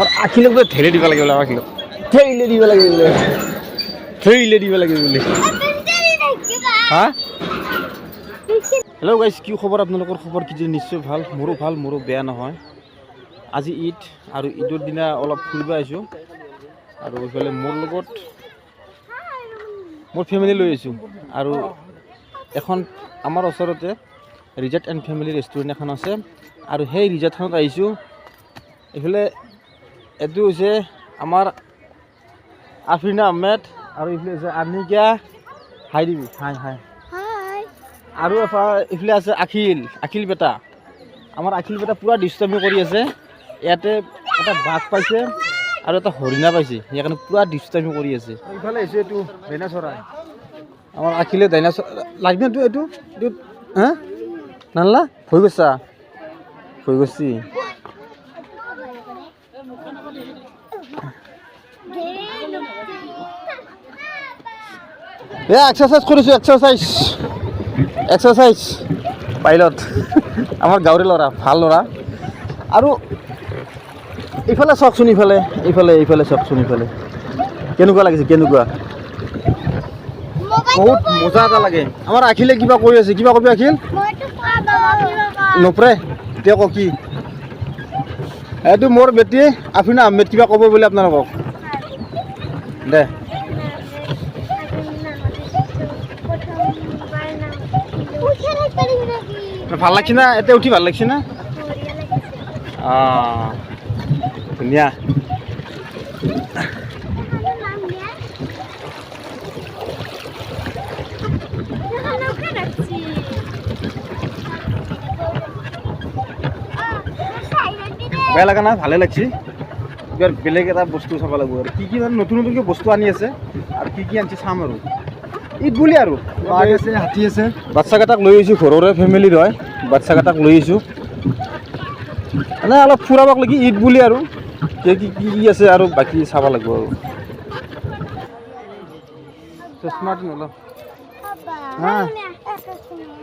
মোৰ আখিলক বোলে ঠেলি দিব লাগে বোলে আমাৰ আখিলক ঠেলি দিব লাগে বোলে। ঠেলি দিব লাগে বোলে। হা? হেল্ল' গাইজ কি খবৰ আপোনালোকৰ খবৰ কি নিশ্চয় ভালো। মোৰো ভালো মোৰো বেয়া নহয়। আজি ঈদ আৰু ঈদৰ দিনা অলপ ফুৰিব আহিছোঁ। আৰু এইফালে মোৰ লগত মোৰ ফেমিলি লৈ আহিছোঁ। আৰু এখন আমাৰ ওচৰতে ৰিজাৰ্ট এণ্ড ফেমিলি ৰেষ্টুৰেণ্ট এখন আছে। আৰু সেই ৰিজাৰ্টখনত আহিছোঁ। এইফালে এইটো হৈছে আমাৰ আফৰিনা আহমেদ আৰু এইফালে হৈছে আনিকা। হাই দিবি। Hi hi. আৰু এফা- এইফালে আছে আখিল আখিল বেটা। আমাৰ আখিল বেটা পূৰা ডিষ্টাৰ্বি কৰি আছে। ইয়াতে এটা বাঘ পাইছে আৰু এটা হৰিণা পাইছে। সেইকাৰণে পূৰা ডিষ্টাৰ্বি কৰি আছে। ইফালে আহিছে এইটো দাইনা চৰাই আমাৰ আখিলে দাইনা লাগবে এইটো এইটো? এইটো হা? নানলা ভয় গৈছা। ভয় গৈছি। এ এক্সাৰচাইজ কৰিছোঁ এক্সাৰচাইজ এক্সাৰচাইজ পাইলট আমাৰ গাঁৱৰে ল'ৰা ভালো ল'ৰা আৰু ইফালে চাওকচোন ইফালে ইফালে ইফালে চাওকচোন ইফালে কেনেকুৱা লাগিছে কেনেকুৱা? বহুত মজা এটা লাগে। আমাৰ আখিলে কিবা কৈ আছে কিবা কবি আখিল? নপৰে। এতিয়া কওক কি? এইটো মোৰ বেটি আফিনা আহমেদ কিবা ক'ব বোলে আপোনালোকক। দে। ভালো লাগছে না? এতিয়া উঠি ভালো লাগছে না? অঁ ধুনীয়া। বেয়া লগা নাই ভালে লাগছে। এবাৰ বেলেগ এটা বস্তু চাব লাগিব। আৰু কি কি নতুন নতুনকৈ বস্তু আনি আছে, আৰু কি কি আনিছে চাম আৰু। ঈদ বুলি আৰু। বাঘ আছে হাতী আছে। বাচ্চাকেইটাক লৈ আহিছোঁ ঘৰৰে ফেমিলিৰ হয়। বাচ্চাকেইটাক লৈ আহিছোঁ। এনে অলপ ফুৰাবক লাগি ঈদ বুলি আৰু। কি কি কি কি আছে আৰু বাকী চাব লাগিব আৰু। চশমাটো নলওঁ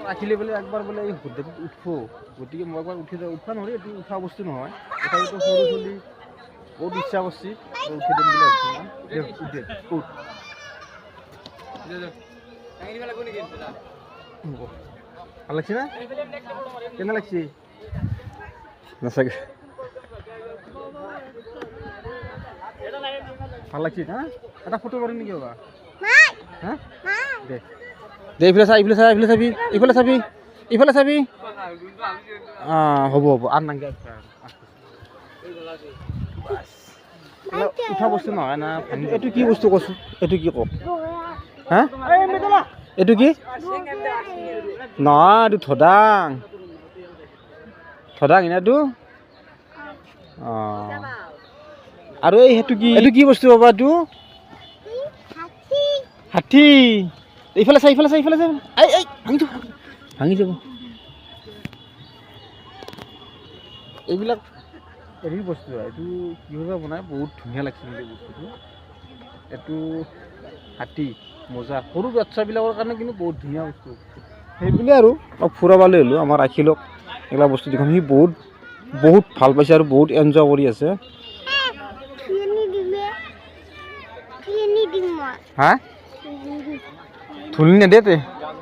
ৰাখিলে বোলে একবাৰ বোলে এই হোটেলত উঠবো গতিকে মই একবাৰ উঠি যাওঁ। উঠবা নোৱাৰি এইটো উঠা বস্তু নহয়। তথাপিতো সৰু চলি বহুত ইচ্ছা কৰিছে উঠি দিম বুলি। ভাবিছোঁ মই। ভালো লাগছে না কেনে লাগছে ভালো লাগছে না এটা ফটো কৰিম নেকি বাবা হা দে দে এইফালে চা এইফালে চাবি এইফালে চাবি এইফালে চাবি অঁ হ'ব হ'ব আৰু নাংগে উঠা বস্তু নহয় না এইটো কি বস্তু কৈছোঁ এইটো কি কওক হা এইটো কি? নহয় এইটো ধদাং ধদাং এনেটো অঁ। আৰু এই সেইটো কি? এইটো কি বস্তু বাবা এইটো? হাতী। এইফালে চাই এইফালে চাই এইফালে চাই এই ভাঙি যাব ভাঙি যাব। এইবিলাক হেৰি বস্তু হয়, এইটো কিহৰ বনাই? বহুত ধুনীয়া লাগিছে বস্তুটো। এইটো হাতী মজা সৰু বাচ্ছাবিলাকৰ কাৰণে কিন্তু বহুত ধুনীয়া বস্তু। সেইবুলি আৰু অলপ ফুৰাবলৈ হ'লোঁ আমাৰ আখিলক এইবিলাক বস্তু দেখোন সি বহুত বহুত ভালো পাইছে আৰু বহুত এনজয় কৰি আছে। হা? ধুলনি নেদে তে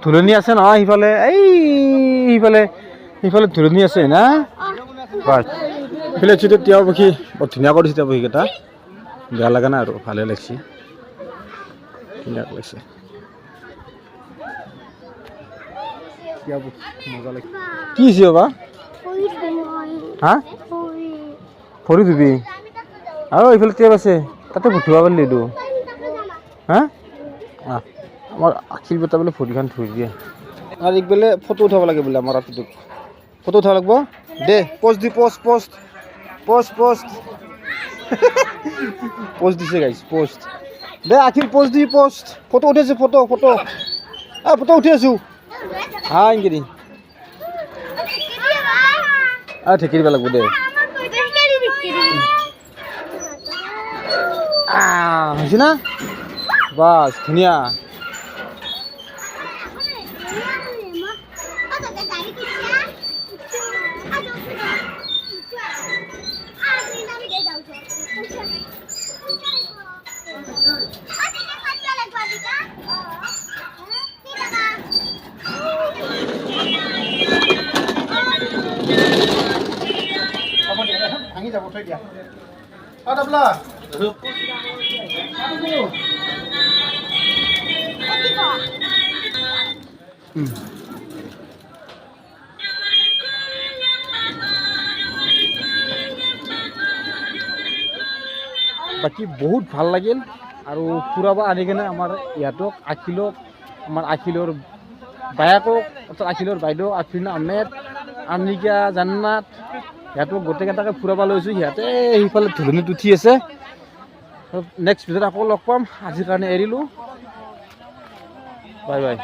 ধুলনি আছে নহয় সিফালে এই সিফালে সিফালে ধুলনি আছে না? বাছ এইফালে চিটো তিয়াও পক্ষী বৰ ধুনীয়া কৰিছে তিয়াও পক্ষীকেইটা বেয়া লগা নাই আৰু ভালে লাগছে। লাগিছে লাগিছে কি হৈছে বা? হা? ভৰি ধুবি আৰু এইফালে টেপ আছে। তাতে ধুৱা পাৰিলি এইটো হা? আহ, আমাৰ আখিল বেটা বোলে ভৰিখন ধুই দিয়ে। আৰু এক বোলে ফটো উঠাব লাগে বোলে আমাৰ ৰাতিটোত ফটো উঠাব লাগিব? দে পষ্ট দি post post post post post দিছে গাইছ পষ্ট দে, আখির পষ্ট দি পষ্ট ফটো উঠি আছোঁ ফটো ফটো। হ্যাঁ ফটো উঠি আছোঁ হ্যাঁ ইংকেদি আ ঠেকি দিব লাগিব, দে। হৈছে না? বাছ ধুনীয়া। যাব থৈ দিয়া বাকী বহুত ভালো লাগিল আৰু ফুৰাব আনি কিনে আমাৰ ইহঁতক আখিলক, আমাৰ আখিলৰ বায়েকক অৰ্থাৎ আখিলৰ বাইদেউ আফিনা আহমেদ, আনিকা জান্নাত সিহঁতক গোটেইকেইটাকে ফুৰাব লৈছোঁ, সিহঁতে সেইফালে ধুলনিত উঠি আছে। নেক্সট ভিডিঅ'ত আকৌ লগ পাম। আজিৰ কাৰণে এৰিলোঁ। Bye bye.